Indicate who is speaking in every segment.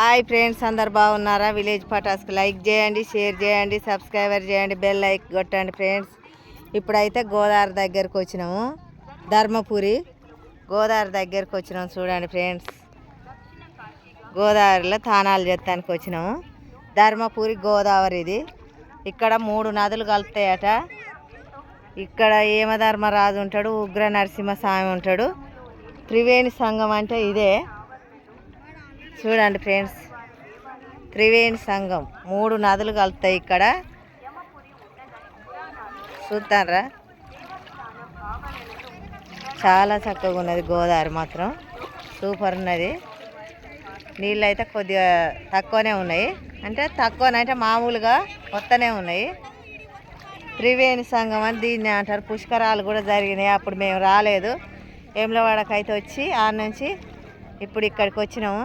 Speaker 1: Hi friends అందరు బాగున్నారా? Village పటాస్కి లైక్ చేయండి షేర్ చేయండి సబ్స్క్రైబర్ చేయండి బెల్ లైక్ కొట్టండి ఫ్రెండ్స్. ఇప్పుడైతే గోదావరి దగ్గరకు వచ్చినాము. ధర్మపురి గోదావరి దగ్గరకు వచ్చినాము చూడండి ఫ్రెండ్స్. గోదావరిలో తానాలు చేస్తానికి వచ్చినాము. ధర్మపురి గోదావరి ఇది ఇక్కడ మూడు నదులు కలుపుతాయట ఇక్కడ ఏమధర్మరాజు ఉంటాడు ఉగ్ర నరసింహస్వామి ఉంటాడు. త్రివేణి సంఘం అంటే ఇదే. చూడండి ఫ్రెండ్స్. త్రివేణి సంఘం మూడు నదులు కలుపుతాయి ఇక్కడ. చూస్తారా చాలా చక్కగా ఉన్నది గోదావరి మాత్రం. సూపర్ ఉన్నది. నీళ్ళు అయితే కొద్దిగా తక్కువనే ఉన్నాయి. అంటే తక్కువనంటే మామూలుగా కొత్తనే ఉన్నాయి. త్రివేణి సంఘం అని దీన్ని అంటారు. పుష్కరాలు కూడా జరిగినాయి. అప్పుడు మేము రాలేదు. వేములవాడకి వచ్చి ఆ నుంచి ఇప్పుడు ఇక్కడికి వచ్చినాము.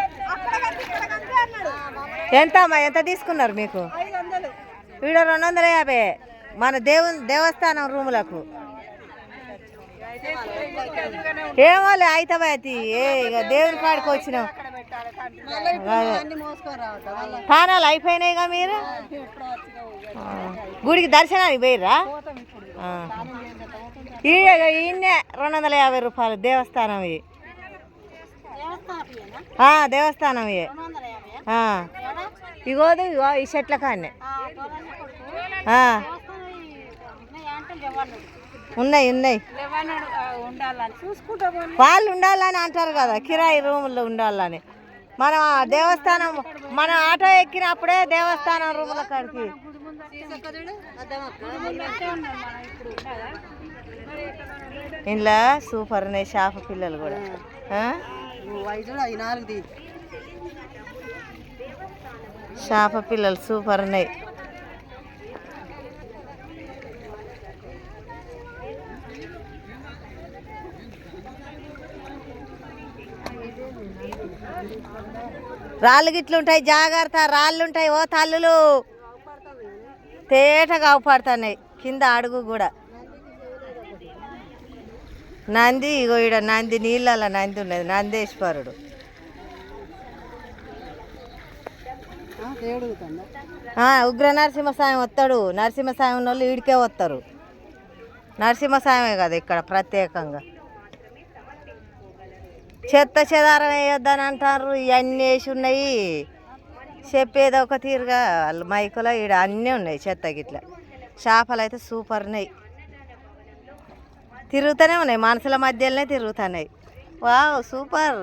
Speaker 1: ఎంత అమ్మా ఎంత తీసుకున్నారు మీకు? ఈడ రెండు వందల యాభై. మన దేవుని దేవస్థానం రూములకు. ఏమోలే అయితబాతి ఏ ఇక దేవుని కాడికి వచ్చినాం. అదే. తానాలు అయిపోయినాయిగా మీరు? గుడికి దర్శనానికి పోయిర్రా? ఆ. రెండు వందల యాభై రూపాయలు దేవస్థానం ఇది. దేవస్థానం ఇవి ఆ. ఇగోదు ఇగో ఈ చెట్ల కాడనే. ఆ. ఉన్నాయి ఉన్నాయి వాళ్ళు ఉండాలని అంటారు కదా కిరాయి రూముల్లో ఉండాలని. మనం ఆ దేవస్థానం మనం ఆటో ఎక్కినప్పుడే దేవస్థానం రూముల కాడికి. ఇంట్లో సూపర్ ఉన్నాయి షాప్ పిల్లలు కూడా. ఆ?
Speaker 2: నాలుగుది
Speaker 1: చేప పిల్లలు సూపర్ ఉన్నాయి రాళ్ళు గిట్లు ఉంటాయి జాగ్రత్త రాళ్ళు ఉంటాయి ఓ తల్లులు తేటగా అవుపడుతున్నాయి కింద అడుగు కూడా నంది ఇగో ఈడ నంది నీళ్ళలో నంది ఉన్నది నందేశ్వరుడు. ఉగ్ర నరసింహస్వామి వస్తాడు. నరసింహస్వామి ఉన్న వాళ్ళు ఈడికే వస్తారు. నరసింహస్వామే కదా ఇక్కడ ప్రత్యేకంగా. చెత్త చెదారం వేయొద్దని అంటారు ఇవన్నీ వేసి ఉన్నాయి. చెప్పేది ఒక తీరుగా వాళ్ళు మైకులో ఈడ అన్నీ ఉన్నాయి చెత్త గిట్ల. చేపలు అయితే సూపర్ ఉన్నాయి తిరుగుతూనే ఉన్నాయి. మనసుల మధ్యలోనే తిరుగుతున్నాయి. Wow super.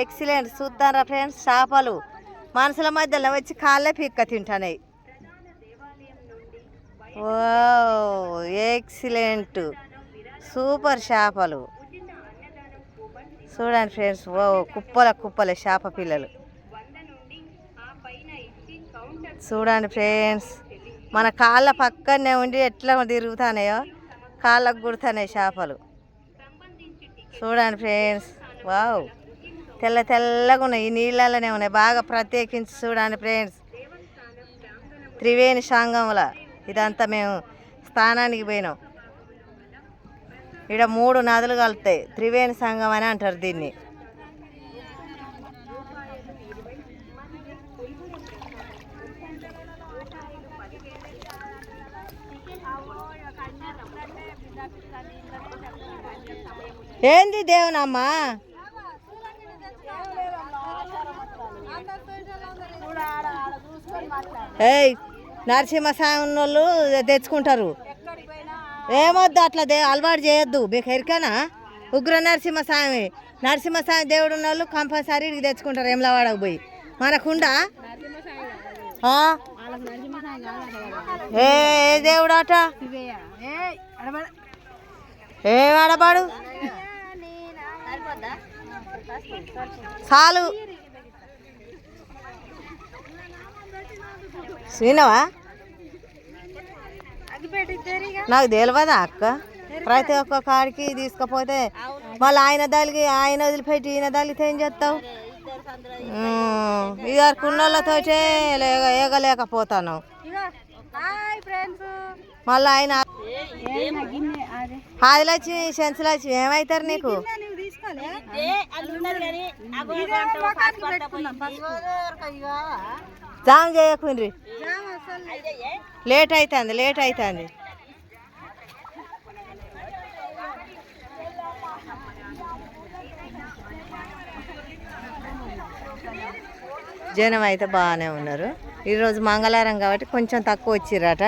Speaker 1: ఎక్సలెంట్. చూద్దారా ఫ్రెండ్స్ చేపలు. మనసుల మధ్యలో వచ్చి కాళ్ళే పిక్క తింటున్నాయి. ఓ ఎక్సలెంట్. సూపర్ చేపలు. చూడండి ఫ్రెండ్స్ ఓ కుప్పల కుప్పల చేప పిల్లలు. చూడండి ఫ్రెండ్స్ మన కాళ్ళ పక్కనే ఉండి ఎట్లా తిరుగుతున్నాయో. కాళ్ళకు కుడుతున్నాయి చేపలు. చూడండి ఫ్రెండ్స్ వావ్. తెల్ల తెల్లగా ఉన్నాయి ఈ నీళ్ళలోనే ఉన్నాయి బాగా ప్రత్యేకించి చూడండి ఫ్రెండ్స్. త్రివేణి సంగంలో ఇదంతా మేము స్థానానికి పోయినాం. ఇక్కడ మూడు నదులు కలుస్తాయి త్రివేణి సంఘం అని అంటారు దీన్ని. ఏంది దేవునమ్మా? ఏయ్ నరసింహస్వామి ఉన్నోళ్ళు తెచ్చుకుంటారు. ఏమొద్దు అట్లా దే అలవాటు చేయొద్దు. మీకు ఎరికేనా? ఉగ్ర నరసింహస్వామి. నరసింహస్వామి దేవుడు ఉన్న వాళ్ళు కంపల్సరీ ఇడికి తెచ్చుకుంటారు ఏమలవాడకు పోయి. మనకుండా? ఏ దేవుడు అట ఏం ఆడబాడు చాలు. శ్రీనవా నాకు తెలియదా అక్క? ప్రతి ఒక్క కాడికి తీసుకపోతే మళ్ళీ ఆయన దాలికి ఆయన వదిలిపెట్టి ఈయన దాలితే ఏం చేస్తావు? ఇద్దరు కున్నోళ్ళతో ఏగలేకపోతాను. మళ్ళీ ఆయన ఆదిలచ్చి సెన్సులచ్చి ఏమవుతారు నీకు? జామ్ చేయకుండ్రి లేట్ అవుతుంది లేట్ అవుతుంది జనం అయితే బాగానే ఉన్నారు. ఈరోజు మంగళవారం కాబట్టి కొంచెం తక్కువ వచ్చిర్రట.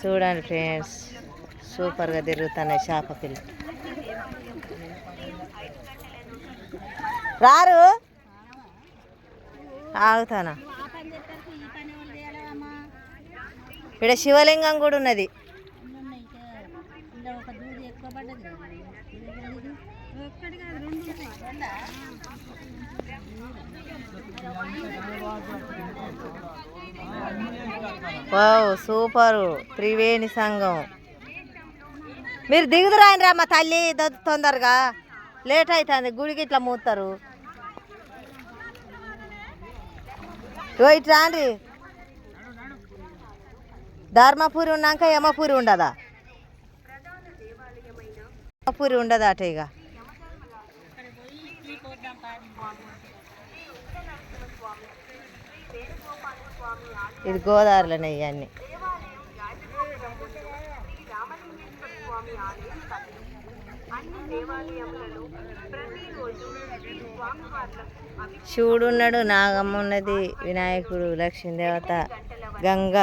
Speaker 1: చూడండి ఫ్రెండ్స్. సూపర్గా తిరుగుతున్నాయి చేప పిల్ల. రారు. ఆగుతానా? ఇక్కడ శివలింగం కూడా ఉన్నది. Wow super. త్రివేణి సంఘం. మీరు దిగుదురాయని మా తల్లి తొందరగా. లేట్ అవుతుంది గుడికి ఇట్లా మూతారు ఇట్లా అండి ధర్మపురి ఉన్నాక యమపురి ఉండదా? యమపురి ఉండదా అట ఇక ఇది గోదావరిలోనే ఇవన్నీ శివుడు ఉన్నాడు నాగమ్మ ఉన్నది వినాయకుడు లక్ష్మీదేవత గంగ.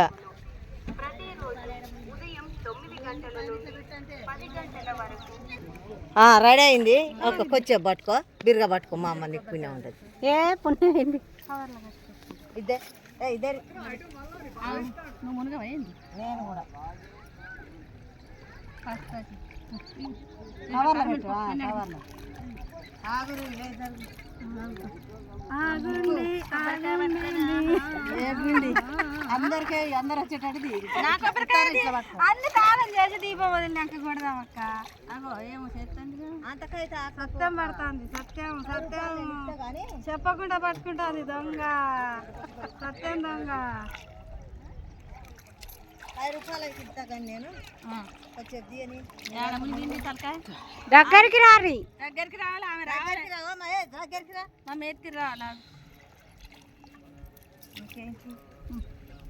Speaker 1: ఆ, రెడీ అయింది. ఒక కొంచెం పట్టుకో బిర్గా పట్టుకో మా అమ్మ నీకు పుణ్యం ఉంటుంది.
Speaker 2: ఏ పుణ్యమైంది
Speaker 1: ఇదే. ఏ, ఇదే
Speaker 2: నువ్వు మునగ పోయింది
Speaker 1: నేను కూడా. అందరికీ అందరు వచ్చేటట్టు
Speaker 2: అన్ని తాళం చేసి దీపం వదిలినాక కొడదాం అక్క. అగో ఏమో చేస్తుంది
Speaker 1: అంతకైతే
Speaker 2: సత్యం పడుతుంది సత్యం సత్యం. చెప్పకుండా పట్టుకుంటుంది దొంగ. సత్యం దొంగ
Speaker 1: ఐదు రూపాయలకి ఇస్తా కానీ నేను వచ్చేది అని
Speaker 2: దగ్గరికి రారి. దగ్గరికి రావాలి ఆమె రావాలి.
Speaker 1: దగ్గరికి రా, మా
Speaker 2: మేతికి రావాలి?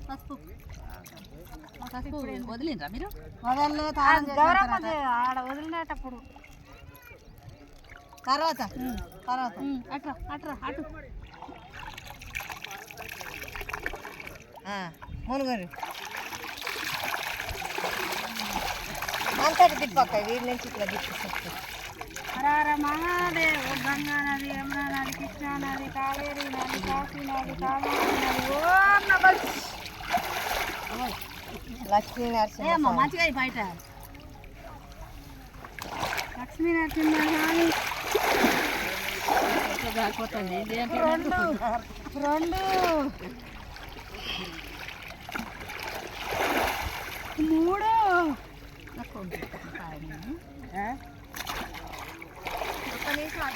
Speaker 2: పసుపు. పసుపు. వదిలిండ్రా మీరు. ఆడ వదిలినేటప్పుడు
Speaker 1: తర్వాత. తర్వాత.
Speaker 2: అట్రా అట్రా అటు
Speaker 1: మునుగురు. అంతటి తిప్పక్క వీడి నుంచి ఇట్లా
Speaker 2: హర మహాదేవ్ గంగా నది యమునా నది కృష్ణా నది కావేరి నది కాశీ నది కావేరి నది ఓం నమ
Speaker 1: లక్ష్మీ నరసింహ.
Speaker 2: మంచిగా బయట. లక్ష్మీ నరసింహ స్వామి. రెండు రెండు. మూడు.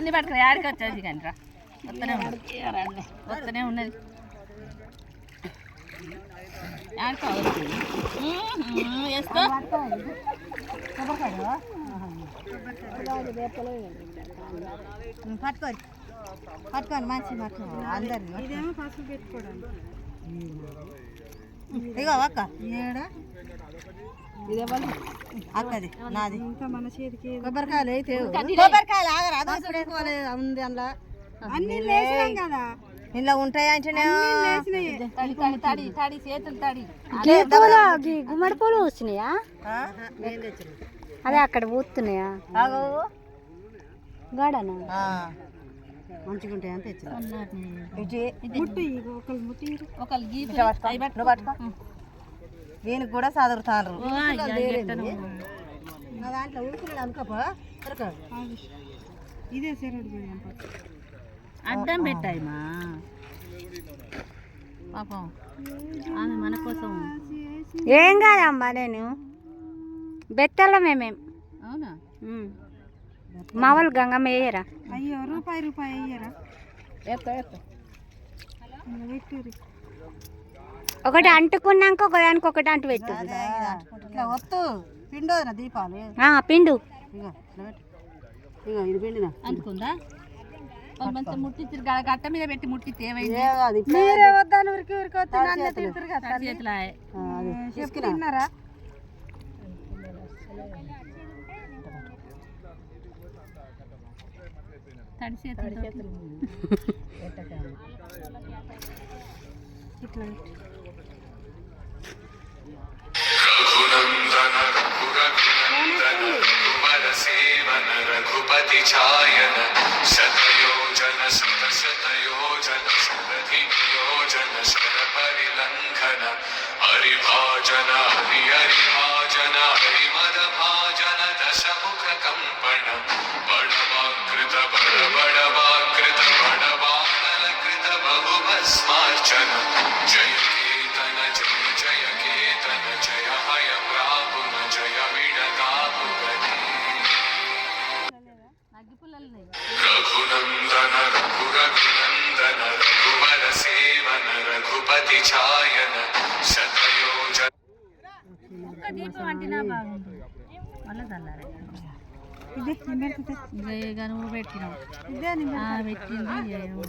Speaker 2: అన్ని పట్టుకురా యాడికి వచ్చేసి కానీ రా వస్తూనే ఉన్నది. వస్తూనే ఉన్నది. వేసుకో.
Speaker 1: పట్టుకోండి పట్టుకోండి మంచి పట్టుకో. అందరిని
Speaker 2: ఇదేమో పసుపు పెట్టుకోవడానికి.
Speaker 1: ఇగో అక్క ఏడ? అక్కది నాది.
Speaker 2: ఇంకా మన చేతికి
Speaker 1: కొబ్బరికాయలు అయితే కొబ్బరికాయలు ఆగరా? ఉంది అందులో.
Speaker 2: అన్ని లేచినాం కదా.
Speaker 1: ఇంట్లో ఉంటాయి అంటేనే
Speaker 3: గుమ్మడి పూలు
Speaker 1: ఆ?
Speaker 3: అదే అక్కడ పూస్తున్నాయా
Speaker 1: ఆగు.
Speaker 3: గాడనా.
Speaker 1: మంచిగా ఉంటాయి అంత
Speaker 2: ఒకళ్ళు ముట్టి
Speaker 1: దీనికి కూడా చదువుతాను నా దాంట్లో ఉడుకున్నాడు అనుకోపో
Speaker 2: ఇదే సెరడు అడ్డం పెట్టాయి మా పాపం. ఆమె మన కోసం.
Speaker 3: ఏం కాదమ్మా నేను? బెత్తల్లో మేమేం.
Speaker 2: అవునా?
Speaker 3: ఉమ్. మా వాళ్ళు గంగమ్మ వేయరా?
Speaker 2: అయ్యో రూపాయి రూపాయి అయ్యారా ఎత్త ఎత్త.
Speaker 3: ఒకటి అంటుకున్నాక ఒకదానికి ఒకటి అంటు పెట్టు.
Speaker 1: ఇట్లా వత్తు. పిండోదిన దీపాలు?
Speaker 3: ఆ, పిండు.
Speaker 2: ముట్టించారు గట్ట మీద పెట్టి ఏమైంది? మీరే వద్దాను ఉరికి ఉరికి తడి చేతులు.
Speaker 4: ఇట్లా రఘుపతి ఛాయన శతయోజన శత శతయోజన శతధి నియోజన శర పరిలంఘన హరిభాజన హరి
Speaker 2: హరి దీపం అంటినా బాగుంది మళ్ళీ చల్లారే? ఇదే నువ్వు పెట్టినావు. ఆ, పెట్టింది ఇదే నువ్వు